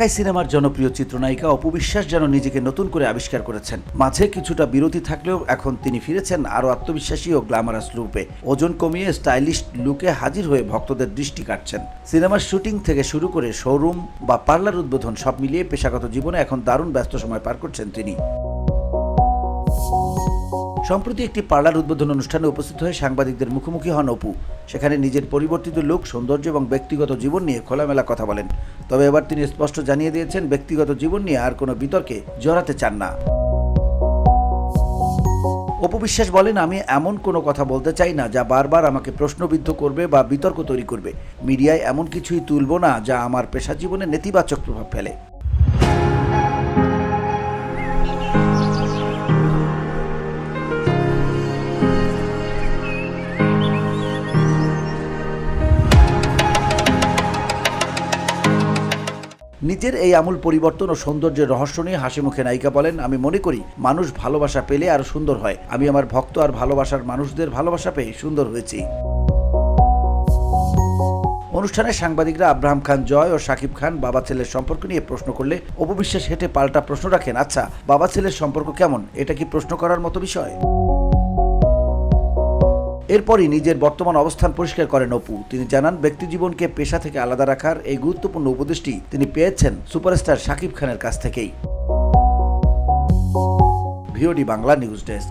ঢাকায় সিনেমার জনপ্রিয় চিত্রনায়িকা অপবিশ্বাস যেন নিজেকে নতুন করে আবিষ্কার করেছেন। মাঝে কিছুটা বিরতি থাকলেও এখন তিনি ফিরেছেন আরও আত্মবিশ্বাসী ও গ্ল্যামারাস রূপে। ওজন কমিয়ে স্টাইলিশ লুকে হাজির হয়ে ভক্তদের দৃষ্টি কাটছেন। সিনেমার শুটিং থেকে শুরু করে শোরুম বা পার্লার উদ্বোধন সব মিলিয়ে পেশাগত জীবনে এখন দারুণ ব্যস্ত সময় পার করছেন তিনি। সম্প্রতি একটি পার্লার উদ্বোধন অনুষ্ঠানে উপস্থিত হয়ে সাংবাদিকদের মুখোমুখি হন অপু। সেখানে নিজের পরিবর্তিত লোক, সৌন্দর্য এবং ব্যক্তিগত জীবন নিয়ে খোলামেলা কথা বলেন। তবে এবার তিনি স্পষ্ট জানিয়ে দিয়েছেন, ব্যক্তিগত জীবন নিয়ে আর কোনো বিতর্কে জড়াতে চান না। অপু বিশ্বাস বলেন, আমি এমন কোনো কথা বলতে চাই না যা বারবার আমাকে প্রশ্নবিদ্ধ করবে বা বিতর্ক তৈরি করবে। মিডিয়ায় এমন কিছুই তুলব না যা আমার পেশা জীবনে নেতিবাচক প্রভাব ফেলে। নিজের এই আমূল পরিবর্তন ও সৌন্দর্যের রহস্য নিয়ে হাসি মুখে নায়িকা বলেন, আমি মনে করি মানুষ ভালোবাসা পেলে আরও সুন্দর হয়। আমি আমার ভক্ত আর ভালোবাসার মানুষদের ভালোবাসা পেয়ে সুন্দর হয়েছি। অনুষ্ঠানে সাংবাদিকরা আব্রাহাম খান জয় ও শাকিব খান বাবা ছেলের সম্পর্ক নিয়ে প্রশ্ন করলে অপবিশ্বাস হেঁটে পাল্টা প্রশ্ন রাখেন আচ্ছা বাবা ছেলের সম্পর্ক কেমন? এটা কি প্রশ্ন করার মতো বিষয়? এরপরই নিজের বর্তমান অবস্থান পরিষ্কার করেন অপু। তিনি জানান, ব্যক্তিজীবনকে পেশা থেকে আলাদা রাখার এই গুরুত্বপূর্ণ উপদেশটি তিনি পেয়েছেন সুপারস্টার শাকিব খানের কাছ থেকেই। VOD Bangla news desk.